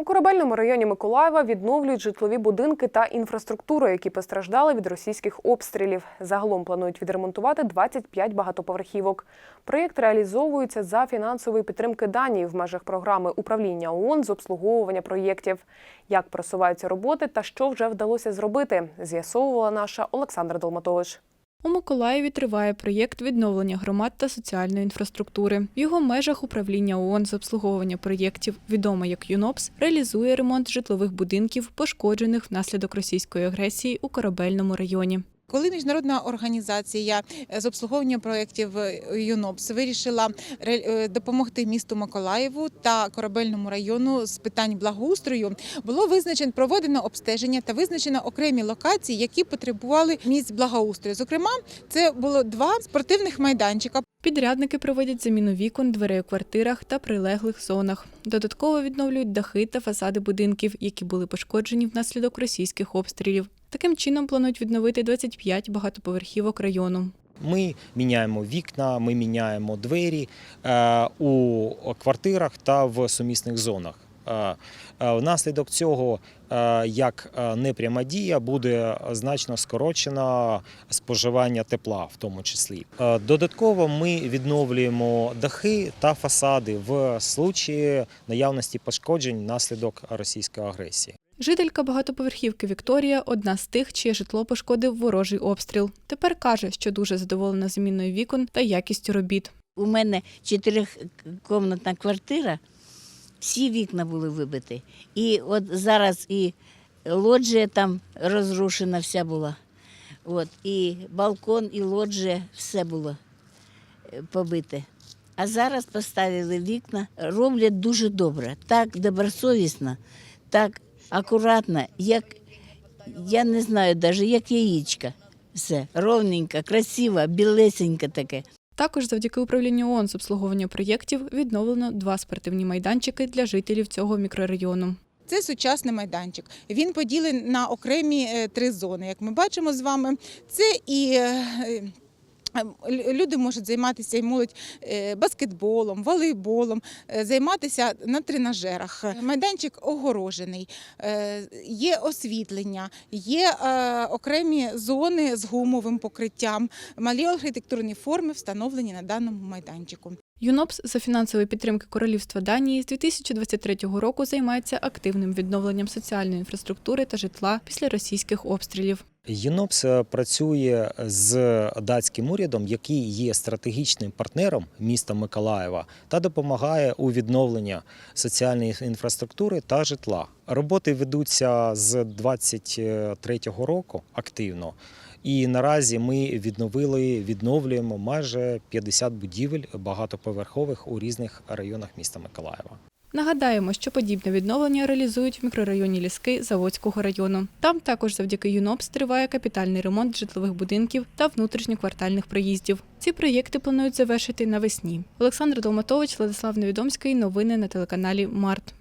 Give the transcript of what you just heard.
У корабельному районі Миколаєва відновлюють житлові будинки та інфраструктуру, які постраждали від російських обстрілів. Загалом планують відремонтувати 25 багатоповерхівок. Проєкт реалізовується за фінансової підтримки Данії в межах програми управління ООН з обслуговування проєктів. Як просуваються роботи та що вже вдалося зробити, з'ясовувала наша Олександра Долматович. У Миколаєві триває проєкт відновлення громад та соціальної інфраструктури. В його межах управління ООН з обслуговування проєктів, відоме як ЮНОПС, реалізує ремонт житлових будинків, пошкоджених внаслідок російської агресії у корабельному районі. Коли міжнародна організація з обслуговування проєктів ЮНОПС вирішила е, допомогти місту Миколаєву та корабельному району з питань благоустрою, було визначено проведено обстеження та визначено окремі локації, які потребували місць благоустрою. Зокрема, це було два спортивних майданчика. Підрядники проводять заміну вікон, дверей у квартирах та прилеглих зонах. Додатково відновлюють дахи та фасади будинків, які були пошкоджені внаслідок російських обстрілів. Таким чином планують відновити 25 багатоповерхівок району. Ми міняємо вікна, ми міняємо двері е, у квартирах та в сумісних зонах. Внаслідок цього, як непряма дія, буде значно скорочено споживання тепла, в тому числі. Додатково ми відновлюємо дахи та фасади в случаї наявності пошкоджень внаслідок російської агресії. Жителька багатоповерхівки Вікторія одна з тих, чиє житло пошкодив ворожий обстріл. Тепер каже, що дуже задоволена заміною вікон та якістю робіт. У мене чотирикомнатна квартира, всі вікна були вибиті. І от зараз і лоджія там розрушена вся була. От, і балкон, і лоджія, все було е, побите. А зараз поставили вікна, роблять дуже добре, так добросовісно, так акуратно, як я не знаю, навіть як яєчка. Все ровненько, красиво, білесенько таке. Також завдяки управлінню ООН з обслуговування проєктів відновлено два спортивні майданчики для жителів цього мікрорайону. Це сучасний майданчик. Він поділений на окремі е, три зони. Як ми бачимо з вами, це і е, люди можуть займатися і молодь е, баскетболом, волейболом, е, займатися на тренажерах. Майданчик огорожений, е, є освітлення, є окремі зони з гумовим покриттям. Малі архітектурні форми встановлені на даному майданчику. ЮНОПС за фінансової підтримки Королівства Данії з 2023 року займається активним відновленням соціальної інфраструктури та житла після російських обстрілів. ЮНОПС е, працює з датським урядом, який є стратегічним партнером міста Миколаєва та допомагає у відновленні соціальної інфраструктури та житла. Роботи ведуться з 23 року активно. І наразі ми відновили, відновлюємо майже 50 будівель багатоповерхових у різних районах міста Миколаєва. Нагадаємо, що подібне відновлення реалізують в мікрорайоні Ліски Заводського району. Там також завдяки ЮНОПС триває капітальний ремонт житлових будинків та внутрішньоквартальних проїздів. Ці проєкти планують завершити навесні. Олександр Долматович, Владислав Невідомський. Новини на телеканалі Март.